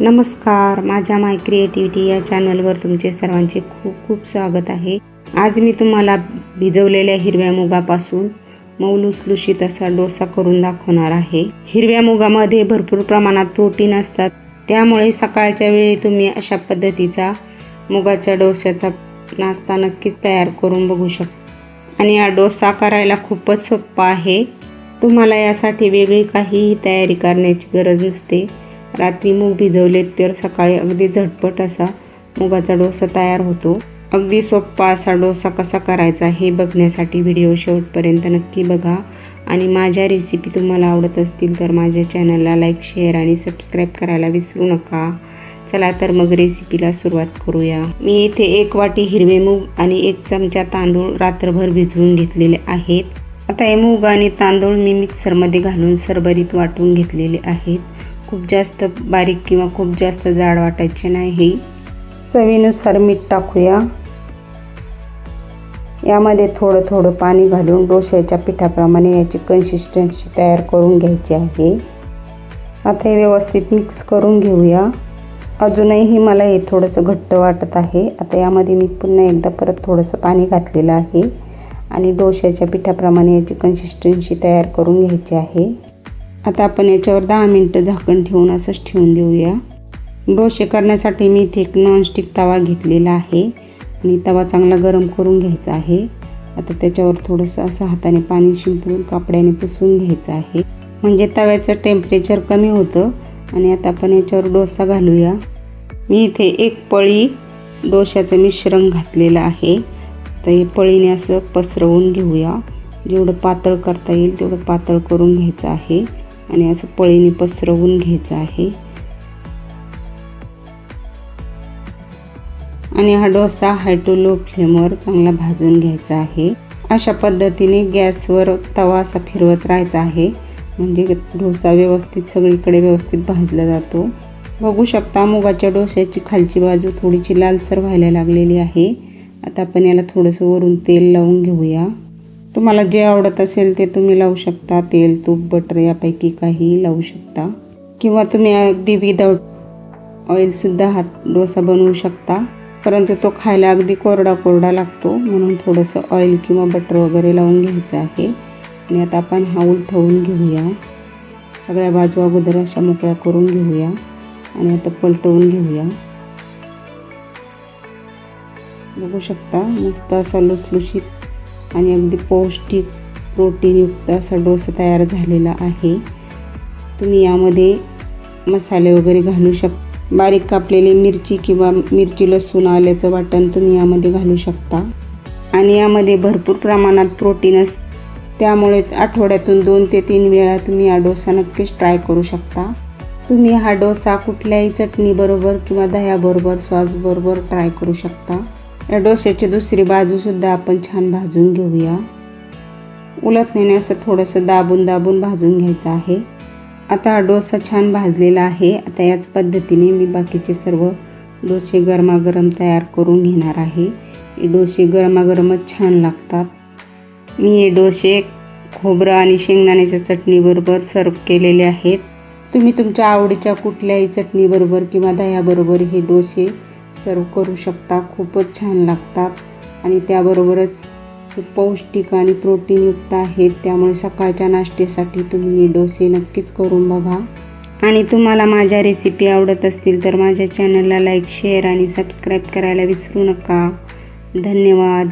नमस्कार माझ्या माय क्रिएटिव्हिटी या चॅनलवर तुमचे सर्वांचे खूप खूप स्वागत आहे. आज मी तुम्हाला भिजवलेल्या हिरव्या मुगापासून मऊ लुसलुशीत असा डोसा करून दाखवणार आहे. हिरव्या मुगामध्ये भरपूर प्रमाणात प्रोटीन असतात. त्यामुळे सकाळच्या वेळी तुम्ही अशा पद्धतीचा मुगाच्या डोस्याचा नाश्ता नक्कीच तयार करून बघू शकता. आणि हा डोसा करायला खूपच सोपा आहे. तुम्हाला यासाठी वेगळी काहीही तयारी करण्याची गरज नसते. रात्री मूग भिजवले तर सकाळी अगदी झटपट असा मुगाचा डोसा तयार होतो. अगदी सोप्पा असा डोसा कसा करायचा हे बघण्यासाठी व्हिडिओ शेवटपर्यंत नक्की बघा. आणि माझ्या रेसिपी तुम्हाला आवडत असतील तर माझ्या चॅनलला लाईक शेअर आणि सबस्क्राईब करायला विसरू नका. चला तर मग रेसिपीला सुरुवात करूया. मी इथे एक वाटी हिरवे मूग आणि एक चमचा तांदूळ रात्रभर भिजवून घेतलेले आहेत. आता हे मूग आणि तांदूळ मी मिक्सरमध्ये घालून सरबरीत वाटून घेतलेले आहेत. खूप जास्त बारीक किंवा खूप जास्त जाड वाटायचे नाही. चवीनुसार मीठ टाकूया. यामध्ये थोडं थोडं पाणी घालून डोश्याच्या पिठाप्रमाणे याची कन्सिस्टन्सी तयार करून घ्यायची आहे. आता हे व्यवस्थित मिक्स करून घेऊया. अजूनही मला हे थोडंसं घट्ट वाटत आहे. आता यामध्ये मी पुन्हा एकदा परत थोडंसं पाणी घातलेलं आहे. आणि डोश्याच्या पिठाप्रमाणे याची कन्सिस्टन्सी तयार करून घ्यायची आहे. आता आपण याच्यावर दहा मिनटं झाकण ठेवून असंच ठेवून देऊया. डोसे करण्यासाठी मी इथे एक नॉनस्टिक तवा घेतलेला आहे आणि तवा चांगला गरम करून घ्यायचा आहे. आता त्याच्यावर थोडंसं असं हाताने पाणी शिंपडून कापड्याने पुसून घ्यायचं आहे. म्हणजे तव्याचं टेम्परेचर कमी होतं आणि आता आपण याच्यावर डोसा घालूया. मी इथे एक पळी डोश्याचं मिश्रण घातलेलं आहे. तर हे पळीने असं पसरवून घेऊया. जेवढं पातळ करता येईल तेवढं पातळ करून घ्यायचं आहे. आणि असं पळीने पसरवून घ्यायचं आहे. आणि हा डोसा हाय टू लो फ्लेमवर चांगला भाजून घ्यायचा आहे. अशा पद्धतीने गॅसवर तवा असा फिरवत राहायचा आहे. म्हणजे डोसा व्यवस्थित सगळीकडे व्यवस्थित भाजला जातो. बघू शकता मुगाच्या डोस्याची खालची बाजू थोडीशी लालसर व्हायला लागलेली आहे. आता आपण याला थोडंसं वरून तेल लावून घेऊया. तुम्हाला जे आवडत असेल ते तुम्ही लावू शकता. तेल तूप बटर यापैकी काही लावू शकता. किंवा तुम्ही अगदी विदाऊट ऑइलसुद्धा हात डोसा बनवू शकता. परंतु तो खायला अगदी कोरडा कोरडा लागतो. म्हणून थोडंसं ऑइल किंवा बटर वगैरे लावून घ्यायचं आहे. आणि आता आपण हा उलथवून घेऊया. सगळ्या बाजू अगोदर अशा मोकळ्या करून घेऊया. आणि आता पलटवून घेऊया. बघू शकता मस्त असा लुसलुशीत आणि अगदी पौष्टिक प्रोटीनयुक्त असा डोसा तयार झालेला आहे. तुम्ही यामध्ये मसाले वगैरे घालू शक बारीक कापलेली मिरची किंवा मिरची लसूण आल्याचं वाटण तुम्ही यामध्ये घालू शकता. आणि यामध्ये भरपूर प्रमाणात प्रोटीन अस त्यामुळे आठवड्यातून दोन ते तीन वेळा तुम्ही हा डोसा नक्कीच ट्राय करू शकता. तुम्ही हा डोसा कुठल्याही चटणीबरोबर किंवा दह्याबरोबर सॉसबरोबर ट्राय करू शकता. या डोश्याची दुसरी बाजूसुद्धा आपण छान भाजून घेऊया. उलटण्याने असं थोडंसं दाबून दाबून भाजून घ्यायचं आहे. आता डोसा छान भाजलेला आहे. आता याच पद्धतीने मी बाकीचे सर्व डोसे गरमागरम तयार करून घेणार आहे. हे डोसे गरमागरमच छान लागतात. मी हे डोसे खोबरं आणि शेंगदाण्याच्या चटणीबरोबर सर्व केलेले आहेत. तुम्ही तुमच्या आवडीच्या कुठल्याही चटणीबरोबर किंवा दह्याबरोबर हे डोसे सर्व करू शकता. खूपच छान लागतात. आणि त्याबरोबरच पौष्टिक आणि प्रोटीनयुक्त आहेत त्यामुळे सकाळच्या नाश्त्यासाठी तुम्ही हे डोसे नक्कीच करून बघा. आणि तुम्हाला माझ्या रेसिपी आवडत असतील तर माझ्या चॅनलला लाईक शेअर आणि सबस्क्राईब करायला विसरू नका. धन्यवाद.